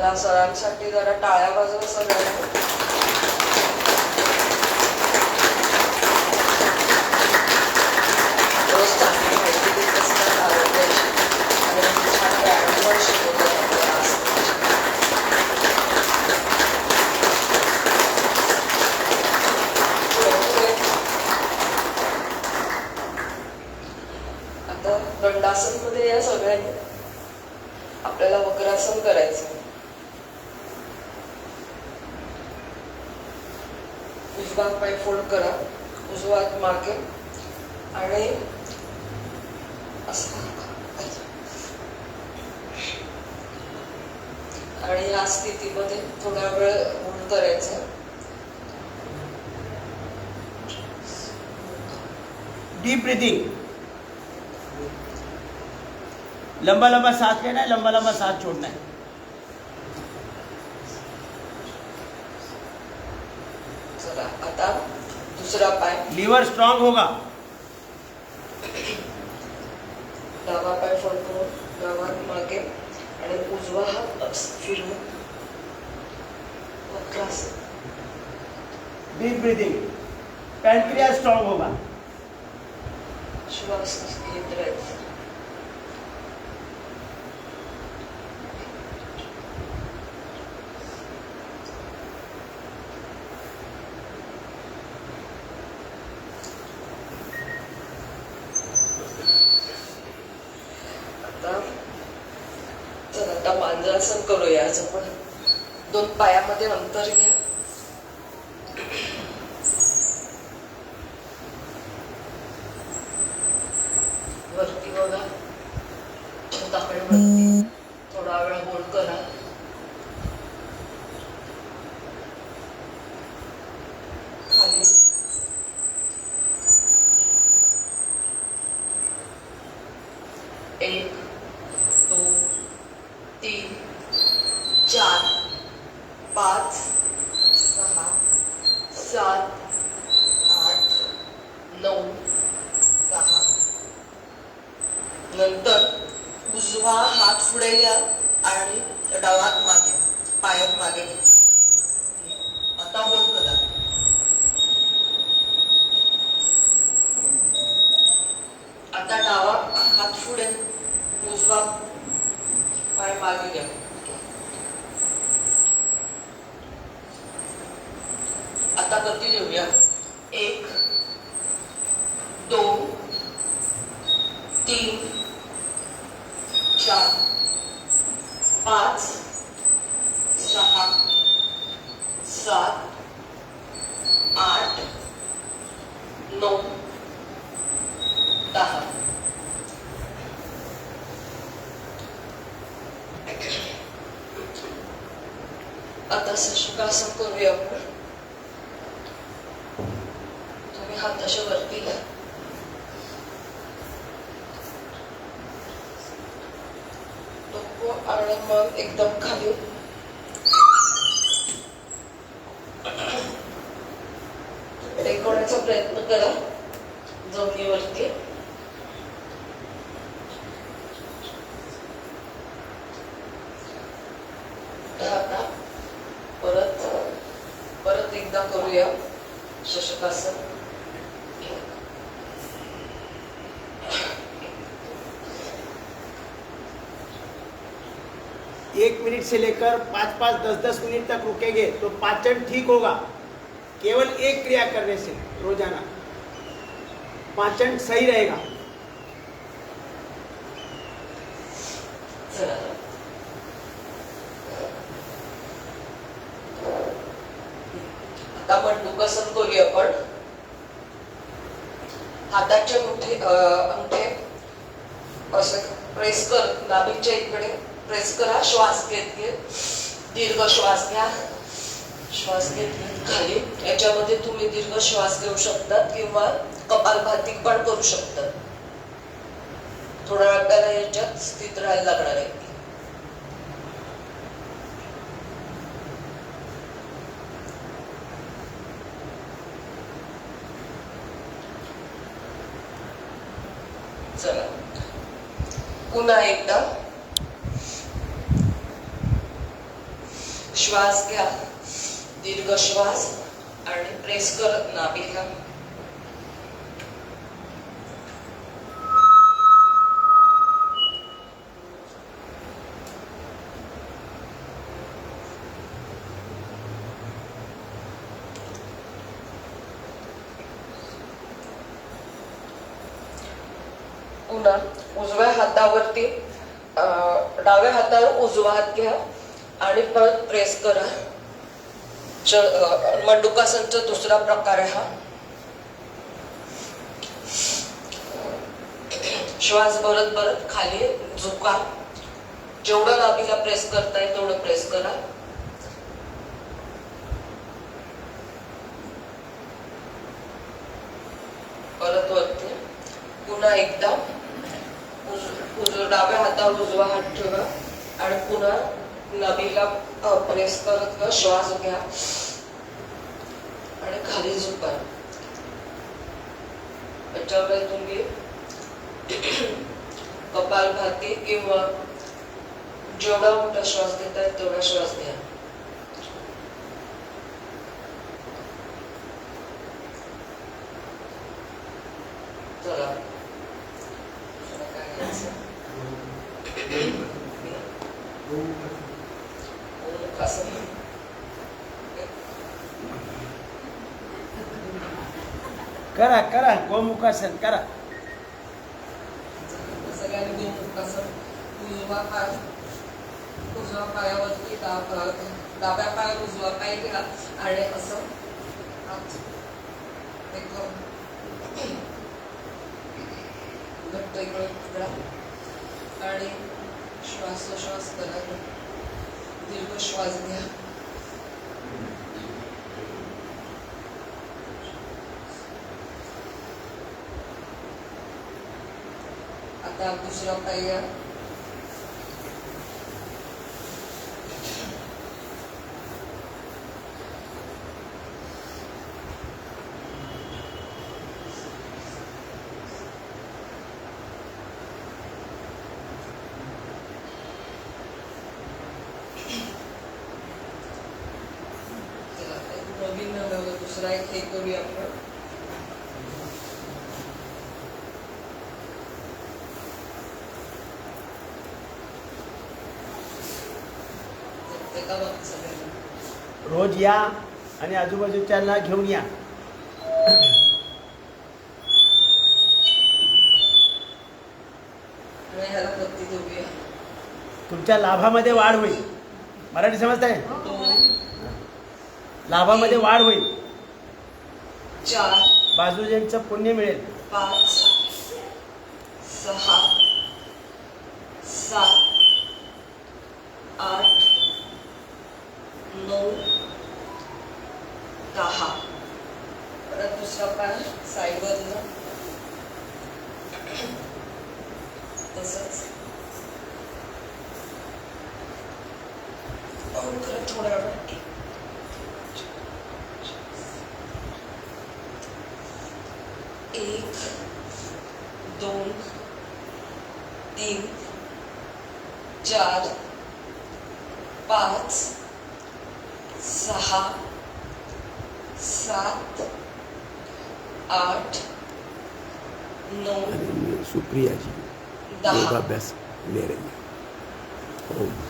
चला सरांसाठी जरा टाळ्या वाजवा सगळ्या रोज चांगली माहिती देत असतात आरोग्याची आणि छान व्यायाम पण शिकवतात आपल्याला आसनाची. पुढे पुढे. आता दंडासनमध्ये या सगळ्यांनी आपल्याला वक्रासन करायचं उजवा पाय फोल्ड करा. उजवा हात मागे. आणि आणि या स्थितीमध्ये थोडा वेळ होल्ड करायचं. डीप ब्रिथिंग लंबा लंबा सांस लेना है लंबा लंबा सांस छोड़ना है। आता दुसरा पाय. लीवर स्ट्रांग होगा. डावा पाय करून डावा मागे आणि उजवा हात असं फिरवून वक्रासन डीप ब्रीथिंग पैंक्रिया स्ट्रांग होगा. श्वास घेत राहायचा चला करूया आज आपण दोन पायामध्ये अंतर घेऊन वरती बघा छताकडे वरती थोडा वेळ होल्ड करा खाली एक दोन तीन चार पाच सहा सात आठ नऊ दहा. नंतर उजवा हात पुढे घ्या आणि डावात मागे पायात मागे घ्या आता होल्ड करा आता डावा हात पुढे उजवा पाय मागे घ्या आता गती देऊया एक दोन तीन चार पाच सहा सात आठ नऊ दहा. आता सशुकासन करूया आपण. तसे वरती डोकं आणि मग एकदम खाली. टेकवण्याचा प्रयत्न करा. जमिनीवरती परत परत एकदा करूया. शशकासन. एक मिनट से लेकर पाँच पाँच दस दस मिनट तक रुकेंगे तो पाचन ठीक होगा। केवल एक क्रिया करने से रोजाना। पाचन सही रहेगा। आता आपण मंडूकासन करूया आपण. हाताचे मुठे अंगठे असं प्रेस कर नाभीच्या इकडे. प्रेस करा श्वास घेत घेत दीर्घ श्वास घ्या. श्वास घेत घेत खाली. याच्यामध्ये तुम्ही दीर्घ श्वास घेऊ शकतात किंवा कपालभाती पण करू शकतात. थोड्या वेळ आपल्याला याच्यात स्थित राहायला लागणार आहे. चला. पुन्हा एकदा. श्वास घ्या. दीर्घ श्वास आणि प्रेस करत नाभीला. पुन्हा उजव्या हातावरती अं, डाव्या हातावर उजवा हात घ्या. आणि परत प्रेस करा. च- मंडुकासनचा दुसरा प्रकार आहे हा. श्वास भरत भरत खाली झुका. जेवढं नाभीला प्रेस करता येईल तेवढं प्रेस करा. परत वरती. पुन्हा एकदा डाव्या हातावर उजवा हात ठेवा. आणि पुन्हा नबीला प्रेस करत किंवा श्वास घ्या. आणि खाली झुका याच्यावर तुम्ही कपालभाती किंवा जेवढा मोठा श्वास घेताय तेवढा श्वास घ्या. चला. चला काय घ्यायचं? ओमकासन. करा करा गोमुखासन करा सगळ्यांनी गोमुखासन उजवा पाय उजव्या पायावरती डाब डाव्या पायावर उजवा पाय घ्या आणि असं हात एकदम घट्ट इकडे पकडा आणि श्वासोश्वास करा दीर्घ श्वास घ्या आता दुसरा पाय घ्या चला, एक नवीन नव्यानं दुसरा एक हे करूया आपण. रोज या आणि आजूबाजूच्यांना घेऊन या. तुमच्या लाभामध्ये वाढ होईल. मराठी समजताय? दोन लाभामध्ये वाढ होईल. चार बाजूच्यांचं पुण्य मिळेल. पाच सहा सात आठ नऊ दहा. परत दुसरा पाय साईडवरनं तसंच. थोड्या वेळ एक दोन तीन चार पाच सहा सात आठ नऊ सुप्रिया जी दहा रही है। ओम।